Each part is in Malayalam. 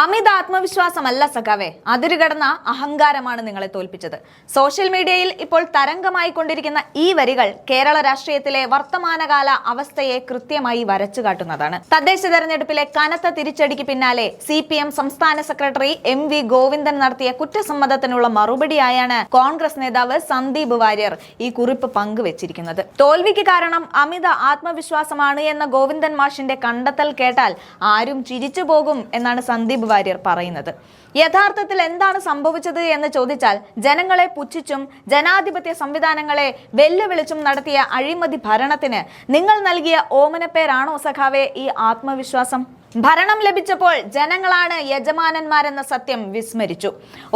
അമിത ആത്മവിശ്വാസമല്ല സഖാവേ. അതിരുകടന്ന അഹങ്കാരമാണ് നിങ്ങളെ തോൽപ്പിച്ചത്. സോഷ്യൽ മീഡിയയിൽ ഇപ്പോൾ തരംഗമായി കൊണ്ടിരിക്കുന്ന ഈ വരികൾ കേരള രാഷ്ട്രീയത്തിലെ വർത്തമാനകാല അവസ്ഥയെ കൃത്യമായി വരച്ചു കാട്ടുന്നതാണ്. തദ്ദേശ തെരഞ്ഞെടുപ്പിലെ കനത്ത തിരിച്ചടിക്ക് പിന്നാലെ സി സംസ്ഥാന സെക്രട്ടറി എം വി ഗോവിന്ദൻ നടത്തിയ കുറ്റസമ്മതത്തിനുള്ള മറുപടിയായാണ് കോൺഗ്രസ് നേതാവ് സന്ദീപ് വാര്യർ ഈ കുറിപ്പ് പങ്കുവച്ചിരിക്കുന്നത്. തോൽവിക്ക് കാരണം അമിത ആത്മവിശ്വാസമാണ് എന്ന ഗോവിന്ദൻ മാഷിന്റെ കണ്ടെത്തൽ കേട്ടാൽ ആരും ചിരിച്ചു പോകും എന്നാണ് സന്ദീപ് വാര്യർ പറയുന്നത്. യഥാർത്ഥത്തിൽ എന്താണ് സംഭവിച്ചത് എന്ന് ചോദിച്ചാൽ ജനങ്ങളെ പുച്ഛിച്ചും ജനാധിപത്യ സംവിധാനങ്ങളെ വെല്ലുവിളിച്ചും നടത്തിയ അഴിമതി ഭരണത്തിന് നിങ്ങൾ നൽകിയ ഓമനപ്പേരാണോ സഖാവെ ഈ ആത്മവിശ്വാസം? ഭരണം ലഭിച്ചപ്പോൾ ജനങ്ങളാണ് യജമാനന്മാരെന്ന സത്യം വിസ്മരിച്ചു.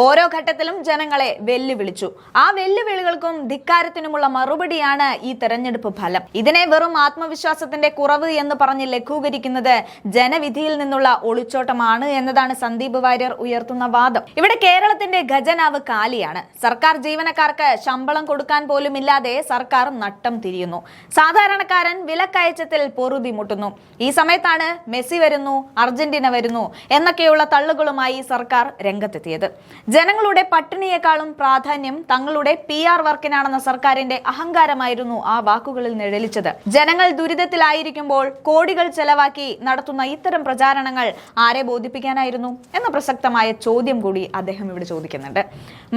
ഓരോ ഘട്ടത്തിലും ജനങ്ങളെ വെല്ലുവിളിച്ചു. ആ വെല്ലുവിളികൾക്കും ധിക്കാരത്തിനുമുള്ള മറുപടിയാണ് ഈ തെരഞ്ഞെടുപ്പ് ഫലം. ഇതിനെ വെറും ആത്മവിശ്വാസത്തിന്റെ കുറവ് എന്ന് പറഞ്ഞ് ലഘൂകരിക്കുന്നത് ജനവിധിയിൽ നിന്നുള്ള ഒളിച്ചോട്ടമാണ് എന്നതാണ് സന്ദീപ് വാര്യർ ഉയർത്തുന്ന വാദം. ഇവിടെ കേരളത്തിന്റെ ഖജനാവ് കാലിയാണ്. സർക്കാർ ജീവനക്കാർക്ക് ശമ്പളം കൊടുക്കാൻ പോലും ഇല്ലാതെ സർക്കാർ നട്ടം തിരിയുന്നു. സാധാരണക്കാരൻ വിലക്കയച്ചത്തിൽ പൊറുതിമുട്ടുന്നു ഈ സമയത്താണ് മെസ്സി വരുന്നു അർജന്റീന വരുന്നു എന്നൊക്കെയുള്ള തള്ളുകളുമായി സർക്കാർ രംഗത്തെത്തിയത്. ജനങ്ങളുടെ പട്ടിണിയേക്കാളും പ്രാധാന്യം തങ്ങളുടെ പി ആർ വർക്കിനാണെന്ന സർക്കാരിന്റെ അഹങ്കാരമായിരുന്നു ആ വാക്കുകളിൽ നിഴലിച്ചത്. ജനങ്ങൾ ദുരിതത്തിലായിരിക്കുമ്പോൾ കോടികൾ ചെലവാക്കി നടത്തുന്ന ഇത്തരം പ്രചാരണങ്ങൾ ആരെ ബോധിപ്പിക്കാനായിരുന്നു എന്ന പ്രസക്തമായ ചോദ്യം കൂടി അദ്ദേഹം ഇവിടെ ചോദിക്കുന്നുണ്ട്.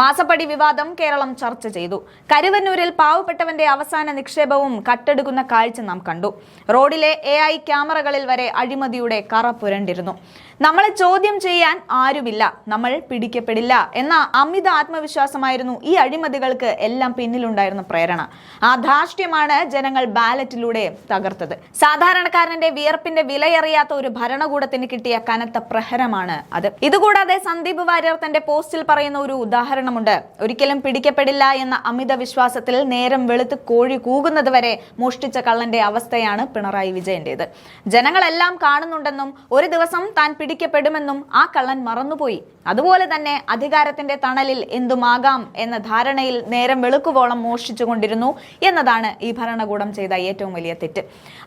മാസപ്പടി വിവാദം കേരളം ചർച്ച ചെയ്തു. കരുവന്നൂരിൽ പാവപ്പെട്ടവന്റെ അവസാന നിക്ഷേപവും കട്ടെടുക്കുന്ന കാഴ്ച നാം കണ്ടു. റോഡിലെ എ ക്യാമറകളിൽ വരെ അഴിമതിയുടെ കറ പുരണ്ടിരുന്നു നമ്മളെ ചോദ്യം ചെയ്യാൻ ആരുമില്ല നമ്മൾ പിടിക്കപ്പെടില്ല എന്ന അമിത ആത്മവിശ്വാസമായിരുന്നു ഈ അഴിമതികൾക്ക് എല്ലാം പിന്നിലുണ്ടായിരുന്ന പ്രേരണ. ആ ധാർഷ്ട്യമാണ് ജനങ്ങൾ ബാലറ്റിലൂടെ തകർത്തത്. സാധാരണക്കാരന്റെ വിയർപ്പിന്റെ വിലയറിയാത്ത ഒരു ഭരണകൂടത്തിന് കിട്ടിയ കനത്ത പ്രഹരമാണ് അത്. ഇതുകൂടാതെ സന്ദീപ് വാര്യർ തന്റെ പോസ്റ്റിൽ പറയുന്ന ഒരു ഉദാഹരണമുണ്ട്. ഒരിക്കലും പിടിക്കപ്പെടില്ല എന്ന അമിത വിശ്വാസത്തിൽ നേരം വെളുത്ത് കോഴി കൂകുന്നത് വരെ മോഷ്ടിച്ച കള്ളന്റെ അവസ്ഥയാണ് പിണറായി വിജയന്റേത്. ജനങ്ങളെല്ലാം കാണുന്നുണ്ടെന്നും ഒരു ദിവസം താൻ പിടിക്കപ്പെടുമെന്നും ആ കള്ളൻ മറന്നുപോയി. അതുപോലെ തന്നെ അധികാരത്തിന്റെ തണലിൽ എന്തുമാകാം എന്ന ധാരണയിൽ നേരം വെളുക്കുവോളം മോഷ്ടിച്ചുകൊണ്ടിരുന്നു എന്നതാണ് ഈ ഭരണകൂടം ചെയ്ത ഏറ്റവും വലിയ തെറ്റ്.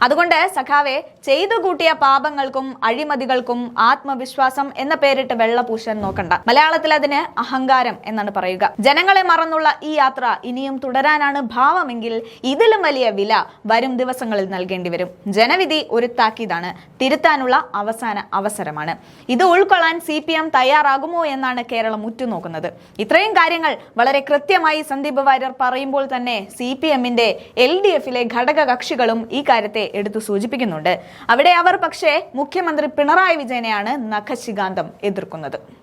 അതുകൊണ്ട് സഖാവെ ചെയ്തു കൂട്ടിയ പാപങ്ങൾക്കും അഴിമതികൾക്കും ആത്മവിശ്വാസം എന്ന പേരിട്ട് വെള്ളപൂശൻ നോക്കണ്ട. മലയാളത്തിൽ അതിന് അഹങ്കാരം എന്നാണ് പറയുക. ജനങ്ങളെ മറന്നുള്ള ഈ യാത്ര ഇനിയും തുടരാനാണ് ഭാവമെങ്കിൽ ഇതിലും വലിയ വില വരും ദിവസങ്ങളിൽ നൽകേണ്ടി വരും ജനവിധി ഒരു താക്കീതാണ് തിരുത്താനുള്ള അവസാന അവസരമാണ്. ഇത് ഉൾക്കൊള്ളാൻ സി പി എം തയ്യാറാകുമോ എന്നാണ് കേരളം ഉറ്റുനോക്കുന്നത്. ഇത്രയും കാര്യങ്ങൾ വളരെ കൃത്യമായി സന്ദീപ് വാര്യർ പറയുമ്പോൾ തന്നെ സി പി എമ്മിന്റെ എൽ ഡി എഫിലെ ഘടക കക്ഷികളും ഈ കാര്യത്തെ എടുത്തു സൂചിപ്പിക്കുന്നുണ്ട്. അവിടെ അവർ പക്ഷേ മുഖ്യമന്ത്രി പിണറായി വിജയനെയാണ് നഖശികാന്തം എതിർക്കുന്നത്.